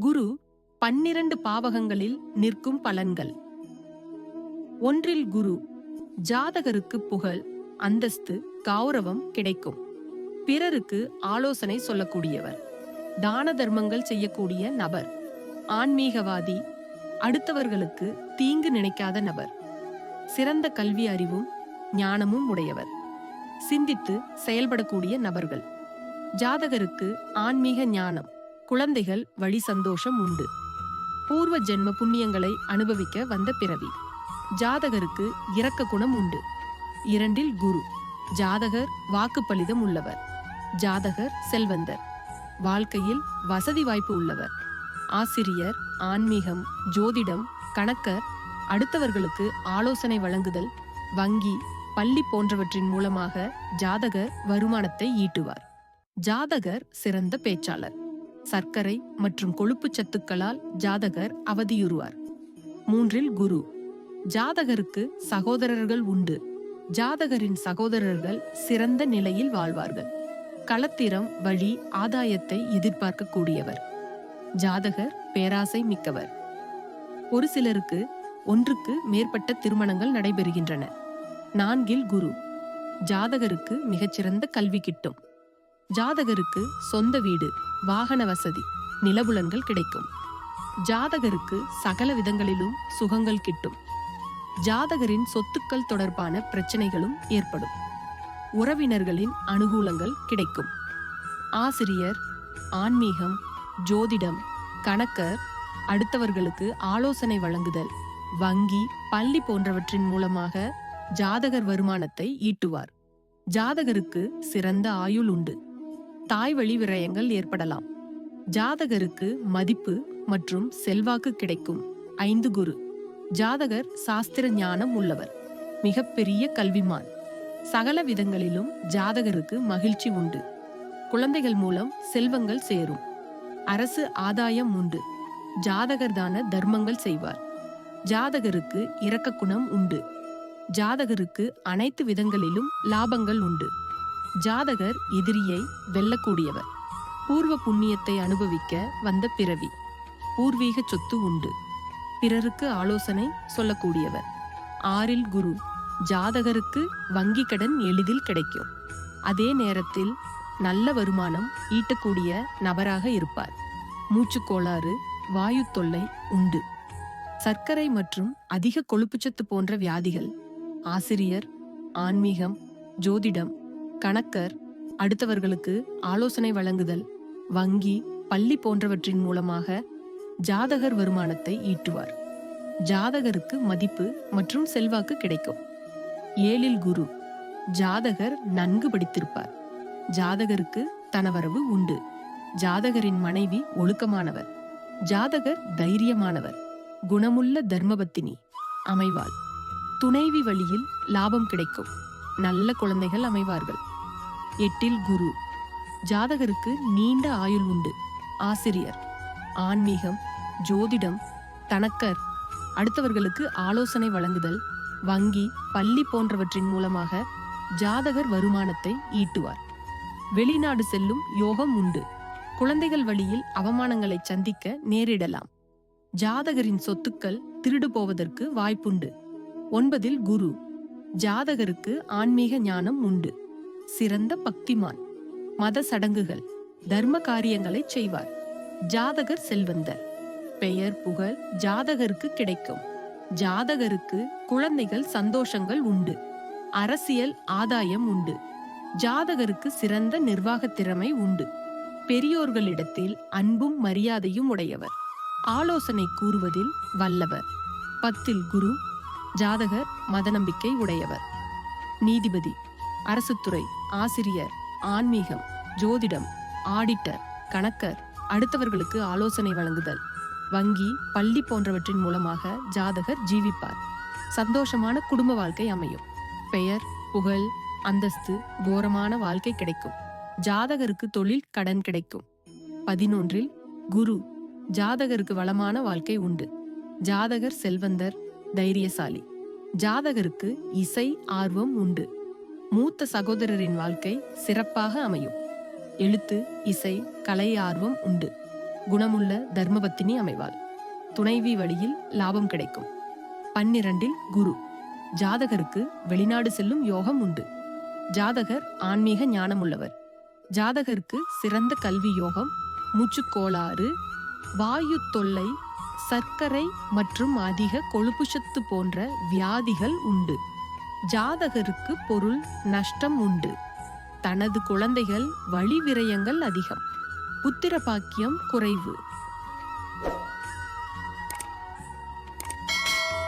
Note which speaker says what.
Speaker 1: குரு பன்னிரண்டு பாவகங்களில் நிற்கும் பலன்கள். ஒன்றில் குரு ஜாதகருக்கு புகழ் அந்தஸ்து கௌரவம் கிடைக்கும். பிறருக்கு ஆலோசனை சொல்லக்கூடியவர். தான தர்மங்கள் செய்யக்கூடிய நபர். ஆன்மீகவாதி அடுத்தவர்களுக்கு தீங்கு நினைக்காத நபர். சிறந்த கல்வி அறிவும் ஞானமும் உடையவர். சிந்தித்து செயல்படக்கூடிய நபர்கள். ஜாதகருக்கு ஆன்மீக ஞானம். குழந்தைகள் வழி சந்தோஷம் உண்டு. பூர்வ ஜென்ம புண்ணியங்களை அனுபவிக்க வந்த பிறவி. ஜாதகருக்கு இரக்க குணம் உண்டு. இரண்டில் குரு ஜாதகர் வாக்குப்பளிதம் உள்ளவர். ஜாதகர் செல்வந்தர். வாழ்க்கையில் வசதி வாய்ப்பு உள்ளவர். ஆசிரியர் ஆன்மீகம் ஜோதிடம் கணக்கர் அடுத்தவர்களுக்கு ஆலோசனை வழங்குதல் வங்கி பள்ளி போன்றவற்றின் மூலமாக ஜாதகர் வருமானத்தை ஈட்டுவார். ஜாதகர் சிறந்த பேச்சாளர். சர்க்கரை மற்றும் கொழுப்புச் சத்துக்களால் ஜாதகர் அவதியுறுவார். மூன்றில் குரு. ஜாதகருக்கு சகோதரர்கள் உண்டு. ஜாதகரின் சகோதரர்கள் சிறந்த நிலையில் வாழ்வார்கள். களத்திரம் வழி ஆதாயத்தை எதிர்பார்க்கக்கூடியவர். ஜாதகர் பேராசை மிக்கவர். ஒரு சிலருக்கு ஒன்றுக்கு மேற்பட்ட திருமணங்கள் நடைபெறுகின்றன. நான்கில் குரு. ஜாதகருக்கு மிகச்சிறந்த கல்வி கிட்டும். ஜாதகருக்கு சொந்த வீடு வாகன வசதி நிலபுலன்கள் கிடைக்கும். ஜாதகருக்கு சகல விதங்களிலும் சுகங்கள் கிட்டும். ஜாதகரின் சொத்துக்கள் தொடர்பான பிரச்சனைகளும் ஏற்படும். உறவினர்களின் அனுகூலங்கள் கிடைக்கும். ஆசிரியர் ஆன்மீகம் ஜோதிடம் கணக்கர் அடுத்தவர்களுக்கு ஆலோசனை வழங்குதல் வங்கி பள்ளி போன்றவற்றின் மூலமாக ஜாதகர் வருமானத்தை ஈட்டுவார். ஜாதகருக்கு சிறந்த ஆயுள் உண்டு. தாய் வழி விரயங்கள் ஏற்படலாம். ஜாதகருக்கு மதிப்பு மற்றும் செல்வாக்கு கிடைக்கும். ஐந்து குரு. ஜாதகர் சாஸ்திர ஞானம் உள்ளவர். மிகப்பெரிய கல்விமான். சகல விதங்களிலும் ஜாதகருக்கு மகிழ்ச்சி உண்டு. குழந்தைகள் மூலம் செல்வங்கள் சேரும். அரசு ஆதாயம் உண்டு. ஜாதகர்தான தர்மங்கள் செய்வார். ஜாதகருக்கு இரக்க குணம் உண்டு. ஜாதகருக்கு அனைத்து விதங்களிலும் லாபங்கள் உண்டு. ஜாதகர் எதிரியை வெல்லக்கூடியவர். பூர்வ புண்ணியத்தை அனுபவிக்க வந்த பிறவி. பூர்வீக சொத்து உண்டு. பிறருக்கு ஆலோசனை சொல்லக்கூடியவர். ஆறில் குரு ஜாதகருக்கு வங்கி கடன் எளிதில் கிடைக்கும். அதே நேரத்தில் நல்ல வருமானம் ஈட்டக்கூடிய நபராக இருப்பார். மூச்சுக்கோளாறு வாயு தொல்லை உண்டு. சர்க்கரை மற்றும் அதிக கொழுப்புச்சத்து போன்ற வியாதிகள் ஆசிரியர் ஆன்மீகம் ஜோதிடம் கணக்கர் அடுத்தவர்களுக்கு ஆலோசனை வழங்குதல் வங்கி பள்ளி போன்றவற்றின் மூலமாக ஜாதகர் வருமானத்தை ஈட்டுவார். ஜாதகருக்கு மதிப்பு மற்றும் செல்வாக்கு கிடைக்கும். ஏழில் குரு ஜாதகர் நன்கு படித்திருப்பார். ஜாதகருக்கு தனவரவு உண்டு. ஜாதகரின் மனைவி ஒழுக்கமானவர். ஜாதகர் தைரியமானவர். குணமுள்ள தர்மபத்தினி அமைவாள். துணைவி வழியில் லாபம் கிடைக்கும். நல்ல குழந்தைகள் அமைவார்கள். எட்டில் குரு. ஜாதகருக்கு நீண்ட ஆயுள் உண்டு. ஆசிரியர் ஆன்மீகம் ஜோதிடம் தனக்கர். அடுத்தவர்களுக்கு ஆலோசனை வழங்குதல் வங்கி பள்ளி போன்றவற்றின் மூலமாக ஜாதகர் வருமானத்தை ஈட்டுவார். வெளிநாடு செல்லும் யோகம் உண்டு. குழந்தைகள் வழியில் அவமானங்களை சந்திக்க நேரிடலாம். ஜாதகரின் சொத்துக்கள் திருடு போவதற்கு வாய்ப்புண்டு. ஒன்பதில் குரு. ஜாதகருக்கு ஆன்மீக ஞானம் உண்டு. சிறந்த பக்திமான். மத சடங்குகள் தர்ம காரியங்களை செய்வார். ஜாதகர் செல்வந்தர். பெயர் புகழ் ஜாதகருக்கு கிடைக்கும். ஜாதகருக்கு குழந்தைகள் சந்தோஷங்கள் உண்டு. அரசியல் ஆதாயம் உண்டு. ஜாதகருக்கு சிறந்த நிர்வாக திறமை உண்டு. பெரியோர்களிடத்தில் அன்பும் மரியாதையும் உடையவர். ஆலோசனை கூறுவதில் வல்லவர். பத்தில் குரு ஜாதகர் மதநம்பிக்கை உடையவர். நீதிபதி அரசுத்துறை ஆசிரியர் ஆன்மீகம் ஜோதிடம் ஆடிட்டர் கணக்கர் அடுத்தவர்களுக்கு ஆலோசனை வழங்குதல் வங்கி பள்ளி போன்றவற்றின் மூலமாக ஜாதகர் ஜீவிப்பார். சந்தோஷமான குடும்ப வாழ்க்கை அமையும். பெயர் புகழ் அந்தஸ்து கோரமான வாழ்க்கை கிடைக்கும். ஜாதகருக்கு தொழில் கடன் கிடைக்கும். பதினொன்றில் குரு ஜாதகருக்கு வளமான வாழ்க்கை உண்டு. ஜாதகர் செல்வந்தர் தைரியசாலி. ஜாதகருக்கு இசை ஆர்வம் உண்டு. மூத்த சகோதரரின் வாழ்க்கை சிறப்பாக அமையும். எழுத்து இசை கலை ஆர்வம் உண்டு. குணமுள்ள தர்மபத்தினி அமைவாள். துணைவி வழியில் லாபம் கிடைக்கும். பன்னிரண்டில் குரு. ஜாதகருக்கு வெளிநாடு செல்லும் யோகம் உண்டு. ஜாதகர் ஆன்மீக ஞானமுள்ளவர். ஜாதகருக்கு சிறந்த கல்வி யோகம் மூச்சுக்கோளாறு வாயு தொல்லை சர்க்கரை மற்றும் அதிக கொழுப்பு சத்து போன்ற வியாதிகள் உண்டு. ஜாதகருக்கு பொருள் நஷ்டம் உண்டு. தனது குழந்தைகள் வழி விரயங்கள் அதிகம். புத்திர பாக்கியம் குறைவு.